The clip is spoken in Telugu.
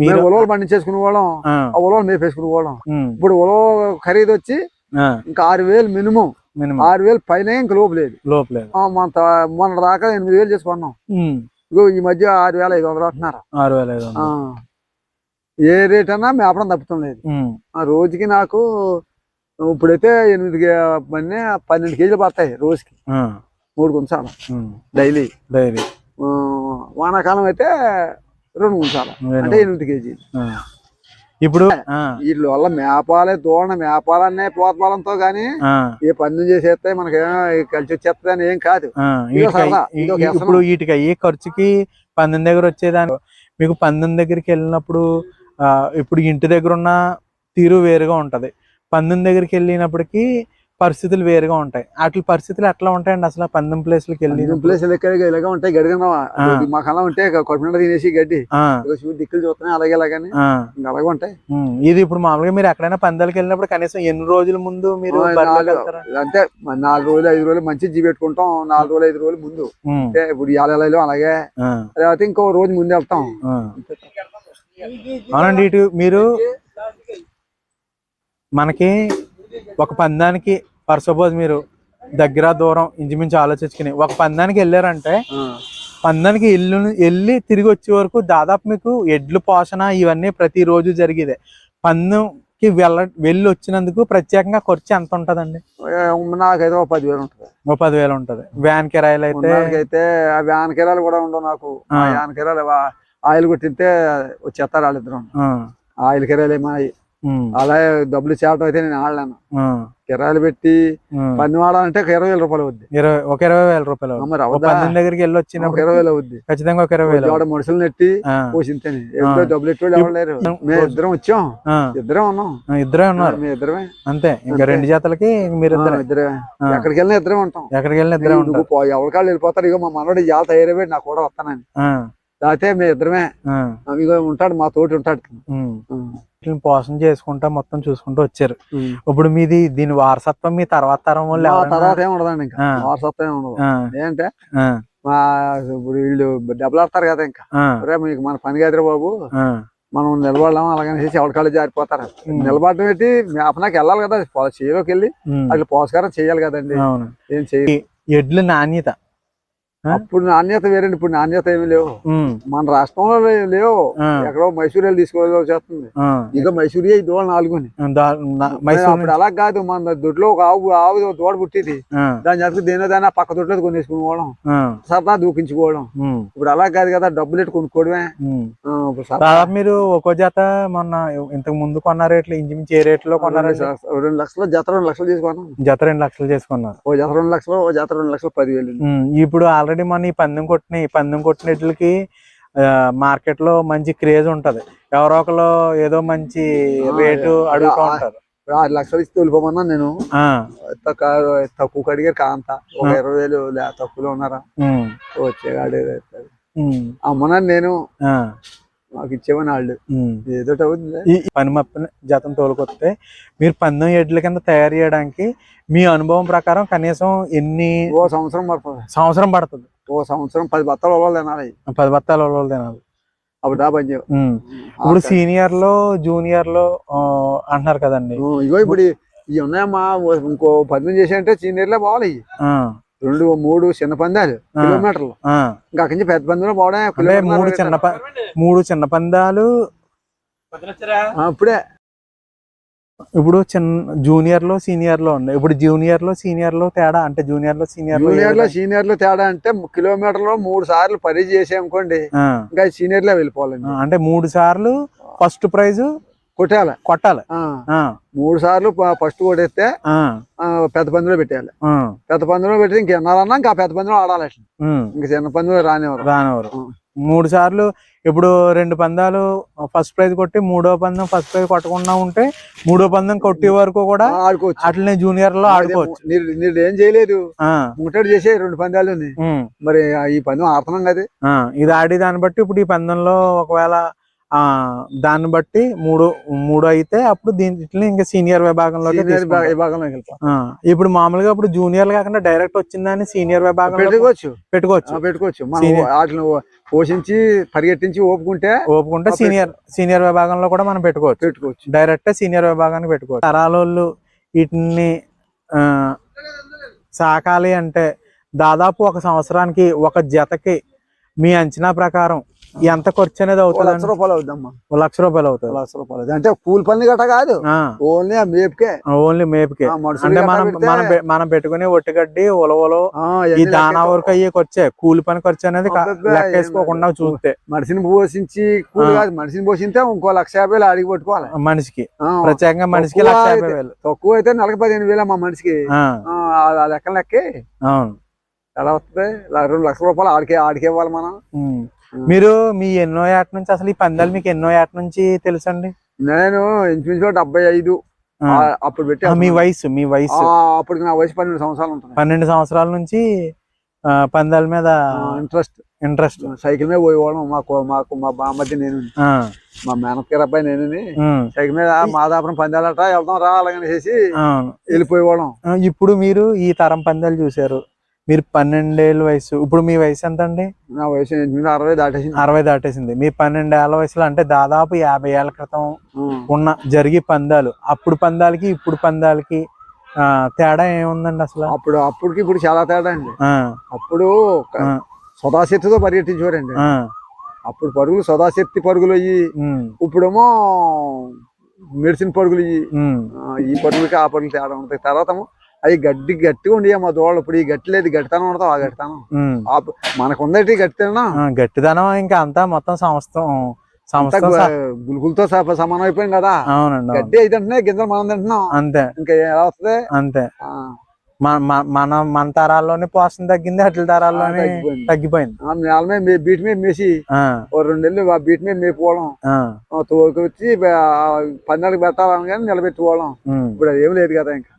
మేము ఉలవలు పండించేసుకునే వాళ్ళం ఆ, ఉలవలు మేపేసుకునే వాళ్ళం. ఇప్పుడు ఉలవ ఖరీదు వచ్చి ఇంకా ఆరు వేలు మినిమం. మినిమం. ఆరు వేలు పైన ఇంక లోపు లేదు. మన మొన్న దాకా ఎనిమిది వేలు చేసుకున్నాం ఇగో ఈ మధ్య ఆరు వేల ఐదు వందలు అంటున్నారు. ఆరు వేల ఐదు ఏ రేట్ అన్నా మేపడం తప్పుతం లేదు. ఆ రోజుకి నాకు ఇప్పుడైతే ఎనిమిది కే- పన్నె పన్నెండు కేజీలు పడతాయి రోజుకి. మూడు ఉమ్, డైలీ. ఆ, వానాకాలం అయితే రెండు వేలు. అంటే ఎనిమిది కేజీలు. ఇప్పుడు వీళ్ళ వల్ల మేపాలే దూడ మేపాలనే పోతపాలంతో గానీ ఏ పన్ను చేసేస్తే మనకి కలిసి వచ్చేస్తుంది అని ఏం కాదు. ఇప్పుడు వీటికి అయ్యే ఖర్చుకి పందెం దగ్గర వచ్చేదాని మీకు పందెం దగ్గరికి వెళ్ళినప్పుడు ఇప్పుడు ఇంటి దగ్గర ఉన్న తీరు వేరుగా ఉంటది. పందెం దగ్గరికి వెళ్ళినప్పటికీ పరిస్థితులు వేరుగా ఉంటాయి. వాటి పరిస్థితులు ఎట్లా ఉంటాయండి అసలు పందెం ప్లేస్లకి వెళ్ళి? ఇలాగ ఉంటాయి. గడిగిన ఆ. మా కళ ఉంటే కొట్టిన తినేసి గడ్డి. దిక్కులు చూస్తున్నాయి అలాగే అలాగని. అలాగే ఉంటాయి. ఇది ఇప్పుడు మామూలుగా మీరు ఎక్కడైనా పందాలకు వెళ్ళినప్పుడు కనీసం ఎన్ని రోజుల ముందు మీరు? అంటే నాలుగు రోజులు ఐదు రోజులు మంచి జీ పెట్టుకుంటాం. నాలుగు రోజులు ఐదు రోజులు ముందు. అంటే ఇప్పుడు ఇవాళ అలాగే. లేకపోతే ఇంకో రోజు ముందు వెళ్తాం. అవునండి ఇటు మీరు మనకి ఒక పందానికి ఫర్ సపోజ్ మీరు దగ్గర దూరం ఇంచుమించు ఆలోచించుకుని ఒక పందానికి వెళ్ళారంటే పందానికి వెళ్ళి వెళ్ళి తిరిగి వచ్చే వరకు దాదాపు మీకు ఎడ్లు పోషణ ఇవన్నీ ప్రతిరోజు జరిగేదే. పందెంకి వెళ్ళ వెళ్ళి వచ్చినందుకు ప్రత్యేకంగా ఖర్చు ఎంత ఉంటదండి? నాకైతే ఒక పదివేలు ఉంటుంది. ఓ పదివేలు ఉంటది. వ్యాన్ కిరాయిలు అయితే అయితే ఆ వ్యాన్ కిరాలు కూడా ఉండవు నాకు. వ్యాన్ కిరాలు ఆ- ఆయిల్ కొట్టితే వచ్చేస్తారు వాళ్ళిద్దరు. ఆయిల్ కిరాయిలు ఏమాయి అలాగే డబ్బులు చేరటం అయితే నేను ఆడలేను. కిరాయిలు పెట్టి. పన్ను వాడాలంటే ఒక ఇరవై వేల రూపాయలు అవుద్ది. ఇరవై ఒక ఇరవై వేల రూపాయలు ఒక దగ్గరికి వెళ్ళి ఒక వచ్చినప్పుడు ఇరవై వేలు అవుద్ది. ఖచ్చితంగా ఒక ఇరవై వేలు మనుషులు నెట్టి పోషించని ఎంతో డబ్బులు ఎట్టి ఎవరు లేరు. మేము ఇద్దరం వచ్చాం. ఇద్దరం ఉన్నాం. ఇద్దరే ఉన్నారు. మేము ఇద్దరమే. అంతే ఇంకా. రెండు జాతలకి మీరు ఇద్దరే. ఇద్దరమే ఆ. ఎక్కడికి వెళ్ళినా ఇద్దరే ఉంటాం. ఎక్కడికి వెళ్ళిన ఇద్దరే నువ్వు ఉంటారు. పో- ఎవరి కాళ్ళు వెళ్ళిపోతారు. ఇక మా మనోడు ఇవాళ తయారైపోయి నాకు కూడా వస్తానని. లేకపోతే మేము ఇద్దరమే. ఉంటాడు మా తోటి ఉంటాడు. వీటిని పోషణ చేసుకుంటా మొత్తం చూసుకుంటూ వచ్చారు. ఇప్పుడు మీది దీని వారసత్వం మీ తర్వాత తరం వాళ్ళు మా తర్వాత ఏం ఉండదండి ఇంకా. వారసత్వం ఏం ఉండదు. ఏంటంటే మా ఇప్పుడు వీళ్ళు డబ్బులాడతారు కదా ఇంకా. ఒరే మీకు మన పని కాదురా బాబు. మనం నిలబడలేం అలాగని ఎవరి కాళ్ళు జారిపోతారు. నిలబడడం ఏంటి? మేపనాకి వెళ్ళాలి కదా చేలోకి వెళ్ళి అట్లా పోషకారం చేయాలి కదండి. ఏం చేయాలి ఎడ్ల నాణ్యత? అప్పుడు నాణ్యత వేరండి ఇప్పుడు నాణ్యత ఏమి లేవు. మన రాష్ట్రంలో లేవు. ఎక్కడో మైసూరు వెళ్ళి తీసుకోవాల్సి వస్తుంది ఆ, ఇక మైసూరి ఐదు దూడలు నాలుగుని. అప్పుడు అలా కాదు మన దొడ్లో ఒక ఆవు ఆవు దూడ పుట్టింది. దాని చేతకు దేనో దాని పక్క దొడ్లో ఆ, సరదా దూకించుకోవడం. ఇప్పుడు అలా కాదు కదా డబ్బులు ఎట్టు కొనుక్కోవడమే. మీరు ఒక్కో జత మొన్న ఇంతకు ముందు కొన్న రేట్లు ఇంచుమించు ఏ రేట్లో కొన్నారండి రెండు రెండు లక్షలు జత రెండు లక్షలు తీసుకున్నాం. జత రెండు లక్షలు చేసుకున్నారు. ఓ జత రెండు లక్షలు ఓ జత రెండు లక్షలు పదివేలు ఇప్పుడు ఆల్రెడీ మన ఈ పందెం కొట్టిన ఈ పందెం కొట్టినట్లకి మార్కెట్లో మంచి క్రేజ్ ఉంటది. ఎవరో ఒకరు ఏదో మంచి రేటు అడుగుతూ ఉంటారు. ఇప్పుడు ఆరు లక్షలు ఇస్తే వెళ్ళిపోమన్నా నేను తక్కువ అడిగారు కాంత. ఒక ఇరవై వేలు తక్కువలో ఉన్నారా? వచ్చే గాడే అమ్మనా నేను మాకు ఇచ్చేవని వాళ్ళు. ఏదో అవుతుంది ఈ మప్పిన జతం తోలుకొస్తే మీరు పందెం ఎడ్ల కింద తయారు చేయడానికి మీ అనుభవం ప్రకారం కనీసం ఎన్ని ఓ సంవత్సరం పడుతుంది. సంవత్సరం పడుతుంది? ఓ సంవత్సరం పది బత్తాలు అవ్వాలి తినాలి. పది బత్తాలు వాళ్ళు తినాలి. అప్పుడు ఉమ్. ఇప్పుడు సీనియర్లో జూనియర్లో అంటున్నారు కదండి. ఇగో ఇప్పుడు ఇవి ఉన్నాయమ్మా. ఇంకో పందెం చేసాయంటే సీనియర్లే. ఆ, రెండు మూడు చిన్న పందాలు. కిలోమీటర్లు. ఇంకా అక్కడి నుంచి పెద్ద పందెంలో పోవడం మూడు చిన్న మూడు చిన్న పందాలు. ఇప్పుడే. ఇప్పుడు చిన్న జూనియర్లో సీనియర్లో ఉన్నాయి. ఇప్పుడు జూనియర్లో సీనియర్లో తేడా? అంటే జూనియర్లో సీనియర్లో జూనియర్లో సీనియర్లో తేడా అంటే కిలోమీటర్లో మూడు సార్లు పని చేసామనుకోండి ఇంకా సీనియర్లో ఆ, వెళ్ళిపోవాలండి అంటే మూడు సార్లు ఫస్ట్ ప్రైజ్ కొట్టాలి. ఆ, మూడు సార్లు ఫస్ట్ కొట్టేస్తే పెద్ద పందిలో పెట్టేయాలి. ఆ, పెద్ద పందిలో పెట్టి ఇంకెన్నారన్నా ఇంకా పెద్ద పందిలో ఆడాలి ఇంకా చిన్న పందిలో రానివారు ఆ. మూడు సార్లు ఇప్పుడు రెండు పందాలు ఫస్ట్ ప్రైజ్ కొట్టి మూడో పందెం ఫస్ట్ ప్రైజ్ కొట్టకుండా ఉంటే మూడో పందెం కొట్టే వరకు కూడా ఆడుకోవచ్చు. అట్లనే జూనియర్లో ఆడుకోవచ్చు. మీరు ఏం చేయలేదు. ముట్టడి చేసే రెండు పందాలు మరి ఈ పందెం ఆడుతున్నాం కదా. ఇది ఆడి దాన్ని బట్టి ఇప్పుడు ఈ పందెంలో ఒకవేళ దాన్ని బట్టి మూడు మూడు అయితే అప్పుడు దీంట్లో ఇంకా సీనియర్. విభాగంలోకి ఆ, ఇప్పుడు మామూలుగా ఇప్పుడు జూనియర్ కాకుండా డైరెక్ట్ వచ్చిందని సీనియర్ విభాగంలో పెట్టుకోవచ్చు. పెట్టుకోవచ్చు. ఆ, పెట్టుకోవచ్చు. వాటిని పోషించి పరిగెట్టించి ఓపుకుంటే ఓపుకుంటే ఆ, సీనియర్ సీనియర్ విభాగంలో కూడా మనం పెట్టుకోవచ్చు. పెట్టుకోవచ్చు. డైరెక్ట్ సీనియర్ విభాగానికి పెట్టుకోవచ్చు. తరాలోళ్ళు వీటిని ఆ, సాకాలి అంటే దాదాపు ఒక సంవత్సరానికి ఒక జతకి మీ అంచనా ప్రకారం ఎంత ఖర్చు అనేది అవుతుంది లక్ష రూపాయలు అవుద్దమ్మా ఒక లక్ష రూపాయలు అవుతుంది. లక్ష రూపాయలు. అంటే కూలి పని గట్ట కాదు. ఓన్లీ ఆ మేపుకే. ఓన్లీ మేపుకే. అంటే మనం మనం పెట్టుకునే ఒట్టిగడ్డి ఉలవలు ఈ దానా వరకు అయ్యే ఖర్చే. కూలి పని ఖర్చు అనేది లెక్క వేసుకోకుండా చూస్తే. మనిషిని పోషించి కూలి. కాదు మనిషిని పోషిస్తే ఇంకో లక్ష యాభై వేలు అడిగి పట్టుకోవాలి. మనిషికి. ప్రత్యేకంగా మనిషికి లక్ష యాభై వేలు. తక్కువ అయితే నెలకు పదిహేను వేలు మా మనిషికి లెక్క లెక్కే. అవును. ఎలా వస్తుంది? రెండు లక్షల రూపాయలు ఆడికే ఆడికే ఇవ్వాలి మనం. మీరు మీ ఎన్నో ఏట నుంచి అసలు ఈ పందాలు మీకు ఎన్నో ఏట నుంచి తెలుసండి? నేను ఇంచుమించు డెబ్బై ఐదు. అప్పుడు పెట్టి మీ వయసు మీ వయసు. అప్పటికి నా వయసు పన్నెండు సంవత్సరాలు ఉంటుంది. పన్నెండు సంవత్సరాల నుంచి పందాల మీద ఇంట్రెస్ట్. ఇంట్రెస్ట్. సైకిల్ మీద పోయేవాళ్ళం. మాకు మాకు మా బామ్మది నేను. మా మేనత్ గారి అబ్బాయి నేను సైకిల్ మీద మాదాపురం పందాలట వెళ్దాం రా అలాగని చేసి వెళ్ళిపోయేవాళ్ళం. ఇప్పుడు మీరు ఈ తరం పందాలు చూసారు మీరు పన్నెండేళ్ళ వయసు ఇప్పుడు మీ వయసు ఎంత అండి నా వయసు అరవై దాటేసింది. అరవై దాటేసింది. మీ పన్నెండేళ్ళ వయసులో అంటే దాదాపు యాభై ఏళ్ళ క్రితం. ఉన్న జరిగే పందాలు. అప్పుడు పందాలకి ఇప్పుడు పందాలకి ఆ, తేడా ఏముందండి అసలు? అప్పుడు అప్పటికి ఇప్పుడు చాలా తేడా అండి. అప్పుడు సదాశక్తితో పరిగెట్టించేవారండి ఆ, అప్పుడు పరుగులు సదాశక్తి పరుగులు అయ్యి ఇప్పుడేమో మెడిసిన్ పరుగులు ఈ పరుగులకి ఆ పరుగులు తేడా ఉంటాయి. తర్వాత అవి గడ్డి గట్టిగా ఉండి మా దోళ్ళు ఇప్పుడు ఈ గట్టి లేదు గట్టితనం ఉండదు ఆ గట్టితనం. ఉమ్. ఆ ప- మనకు ఉందేటి గట్టితనం ఆ, గట్టిదనం ఇంకా అంతా మొత్తం సంవత్సరం సంవత్సరం స- గులుకులతో సమానం అయిపోయింది కదా. అవునండి అవును. గడ్డి అయితే గింజలు మనం తింటున్నాం. అంతే. ఇంకా ఎలా వస్తుంది? అంతే. మన మన- తరాల్లోనే పోషణ తగ్గింది అట్ల తరాల్లోనే తగ్గిపోయింది. నేల మీద బీట్ మీద మేసి ఓ రెండు నెలలు ఆ బీట్ మీద మేపుకోవడం. తోలుకొచ్చి పందాలకు పెట్టాలని కానీ నిలబెట్టుకోవడం. ఇప్పుడు అది ఏం లేదు కదా ఇంకా.